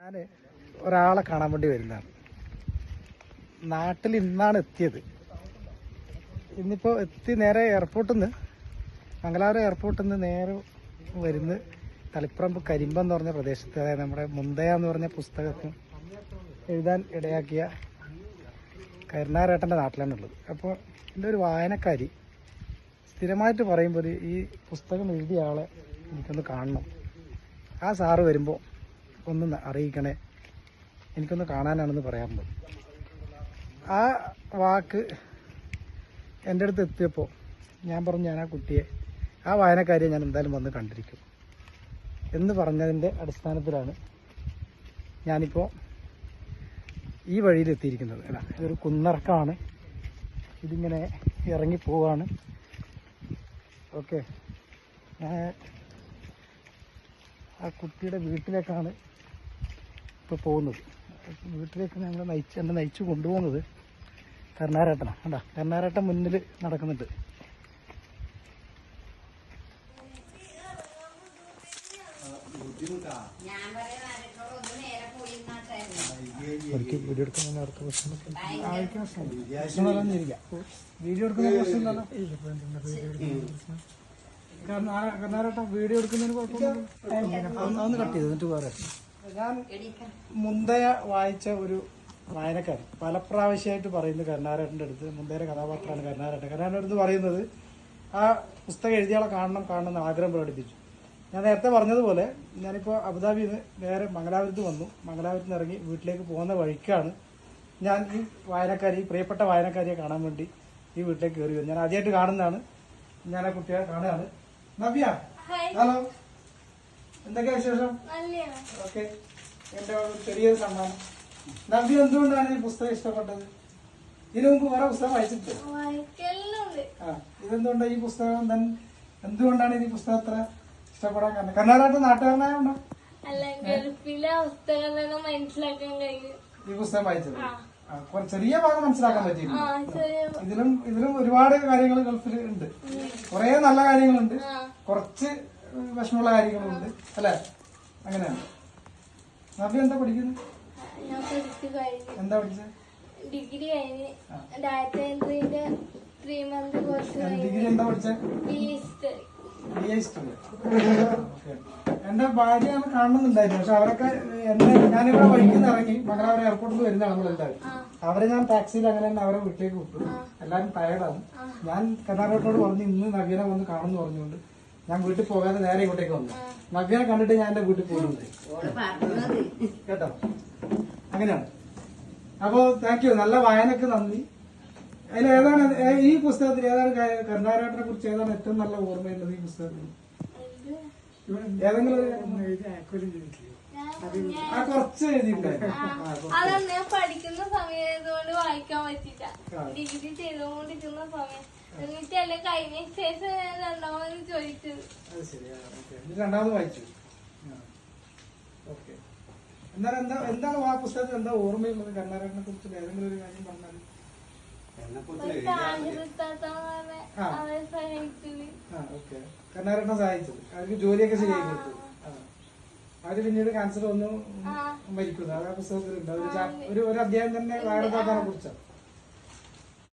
ഞാൻ ഒരാളെ കാണാൻ വേണ്ടി വരുന്നതാണ്. നാട്ടിൽ ഇന്നാണ് എത്തിയത്. ഇന്നിപ്പോ എത്തി നേരെ എയർപോർട്ടിൽ നിന്ന് മംഗലാപുരം എയർപോർട്ടിൽ നിന്ന് നേരെ വരുന്ന തളിപ്പറമ്പ് കരിമ്പം എന്ന് പറഞ്ഞ പ്രദേശത്ത് അതായത് നമ്മുടെ മുന്തയ എന്ന് പറഞ്ഞ പുസ്തകത്തിന് എഴുതാൻ ഇടയാക്കിയ കരുണാരേട്ടന്റെ നാട്ടിലാണുള്ളത്. അപ്പോൾ എന്റെ ഒരു വായനക്കാരി സ്ഥിരമായിട്ട് പറയുമ്പോൾ ഈ പുസ്തകം എഴുതിയ ആളെ എനിക്കൊന്ന് കാണണം. ആ സാറ് വരുമ്പോൾ ഒന്ന് അറിയിക്കണേ. എനിക്കൊന്ന് കാണാനാണെന്ന് പറയാറുണ്ട് ആ വാക്ക് എന്റെ അടുത്ത് എത്തിയപ്പോൾ ഞാൻ പറഞ്ഞു ഞാൻ ആ കുട്ടിയെ. ആ വായനക്കാരിയെ ഞാൻ എന്തായാലും വന്ന് കണ്ടിരിക്കും. എന്ന് പറഞ്ഞതിന്റെ അടിസ്ഥാനത്തിലാണ് ഞാനിപ്പോൾ ഈ വഴിയിൽ എത്തിയിരിക്കുന്നത്. അല്ല ഇതൊരു കുന്നിറക്കമാണ് ഇതിങ്ങനെ ഇറങ്ങി പോവാണ്. ഓക്കെ. ഞാൻ ആ കുട്ടിയുടെ വീട്ടിലേക്കാണ് ഇപ്പോൾ പോകുന്നത്. വീട്ടിലേക്ക് ഞങ്ങൾ നയിച്ച് എന്നെ നയിച്ച് കൊണ്ടുപോകുന്നത് കരുണാരേട്ടനാണ് കണ്ടാ കർണാരാട്ടം മുന്നിൽ നടക്കുന്നുണ്ട്. കർണാരാട്ടം വീഡിയോ എടുക്കുന്ന എടുക്കുന്ന എടുക്കുന്നതിന് കുഴപ്പമില്ല അതൊന്ന് കട്ട് ചെയ്ത് എന്നിട്ട് വേറെ. ഞാൻ മുന്തയ വായിച്ച ഒരു വായനക്കാരൻ. പല പ്രാവശ്യമായിട്ട് പറയുന്നത് കരുണാരേട്ടന്റെ അടുത്ത് മുന്തയുടെ കഥാപാത്രമാണ് കരുണാരേട്ടൻ കരുണാരന്റെ അടുത്ത് പറയുന്നത് ആ പുസ്തകം എഴുതിയാളെ കാണണം കാണണം എന്ന് ആഗ്രഹം പ്രകടിപ്പിച്ചു. ഞാൻ നേരത്തെ പറഞ്ഞതുപോലെ ഞാനിപ്പോൾ അബുദാബിയിൽ നിന്ന് നേരെ മംഗലാപുരത്ത് വന്നു. മംഗലാപുരത്ത് നിന്ന് ഇറങ്ങി വീട്ടിലേക്ക് പോകുന്ന വഴിക്കാണ് ഞാൻ ഈ വായനക്കാരി പ്രിയപ്പെട്ട വായനക്കാരിയെ കാണാൻ വേണ്ടി ഈ വീട്ടിലേക്ക് കയറി വരും ഞാൻ ആദ്യമായിട്ട് കാണുന്നതാണ് ഞാൻ ആ കുട്ടിയെ കാണുകയാണ്. നവ്യ ഹലോ. എന്തൊക്കെയാ വിശേഷം? ഓക്കെ. എന്റെ ചെറിയൊരു സമ്മാനം നമ്പി എന്തുകൊണ്ടാണ് ഈ പുസ്തകം ഇഷ്ടപ്പെട്ടത്? ഇതിനു മുമ്പ് വേറെ പുസ്തകം വായിച്ചിട്ടില്ല? വായിക്കലുണ്ട് ആ ഇതെന്തുകൊണ്ടാണ് ഈ പുസ്തകം തന്നെ എന്തുകൊണ്ടാണ് ഈ പുസ്തകം അത്ര ഇഷ്ടപ്പെടാൻ കാരണം? കർണാടകത്തെ നാട്ടുകാരനായോണ്ടോ? ഈ പുസ്തകം വായിച്ചത്? ചെറിയ ഭാഗം മനസ്സിലാക്കാൻ പറ്റിയില്ല ഇതിലും ഇതിലും ഒരുപാട് കാര്യങ്ങൾ ഗൾഫിൽ ഉണ്ട്. കുറെ നല്ല കാര്യങ്ങളുണ്ട്. കുറച്ച് വിഷമമുള്ള കാര്യങ്ങളുണ്ട്. അല്ലേ? അങ്ങനെയാണ്. നവ്യ എന്താ പഠിക്കുന്നത് എന്താ പഠിച്ചത് ഡിഗ്രി കഴിഞ്ഞ്. ഡാറ്റ എൻട്രിന്റെ ത്രീ മന്ത് കോഴ്സ് ഡിഗ്രി എന്താ പഠിച്ചത് എന്റെ ഭാര്യ കാണുന്നുണ്ടായിരുന്നു. പക്ഷെ അവരൊക്കെ എന്നെ ഞാനിവിടെ വഴിക്കുന്ന ഇറങ്ങി. മംഗലാപുരം എയർപോർട്ടിൽ നിന്ന് വരുന്ന നമ്മളെല്ലാവരും അവരെ ഞാൻ ടാക്സിയിൽ അങ്ങനെ തന്നെ അവരെ വീട്ടിലേക്ക് വിട്ടു. എല്ലാവരും ടയർഡാണ് ഞാൻ കർണാടകത്തോട് പറഞ്ഞു ഇന്ന് നവ്യനെ വന്ന് കാണുമെന്ന് പറഞ്ഞുകൊണ്ട് ഞാൻ വീട്ടിൽ പോകാതെ നേരെ ഇങ്ങോട്ടേക്ക് വന്നു. നവ്യനെ കണ്ടിട്ട് ഞാൻ എന്റെ വീട്ടിൽ പോകുന്നുണ്ട് കേട്ടോ? അങ്ങനെയാണ്. അപ്പോ താങ്ക് യു നല്ല വായനക്ക് നന്ദി. അതിൽ ഏതാണ് ഈ പുസ്തകത്തിൽ ഏതാണ് കർണാടകനെ കുറിച്ച് ഏതാണ് ഏറ്റവും നല്ല ഓർമ്മയുള്ളത് ഈ പുസ്തകത്തിൽ? ഏതെങ്കിലും ഒരു- ആ കുറച്ച് എഴുതിയിട്ടുണ്ടായിരുന്നു. ഞാൻ പഠിക്കുന്ന സമയത്തുകൊണ്ട് വായിക്കാൻ പറ്റില്ല ഡിഗ്രി ചെയ്തുകൊണ്ടിരിക്കുന്ന സമയം. എന്നിട്ട് എല്ലാം കഴിഞ്ഞ ശേഷം ഞാൻ രണ്ടാമത് ചോദിച്ചത് അത് ശരിയാ രണ്ടാമത് വായിച്ചു. ഓക്കെ. എന്നാലും എന്താ എന്താണ് ആ പുസ്തകത്തിൽ എന്താ ഓർമ്മയുള്ളത്? കർണാടകനെ കുറിച്ച് ഏതെങ്കിലും ഒരു കാര്യം പറഞ്ഞാൽ അവരെ സഹായിച്ചത് അവർക്ക് ജോലിയൊക്കെ ശരിയാക്കി കൊടുത്തു. അവർ പിന്നീട് ക്യാൻസർ വന്നു. മരിക്കുന്നു. അത് ആ പുസ്തകത്തിലുണ്ട് ഒരു ഒരു അധ്യായം തന്നെ വേറെ കുറിച്ചാണ്.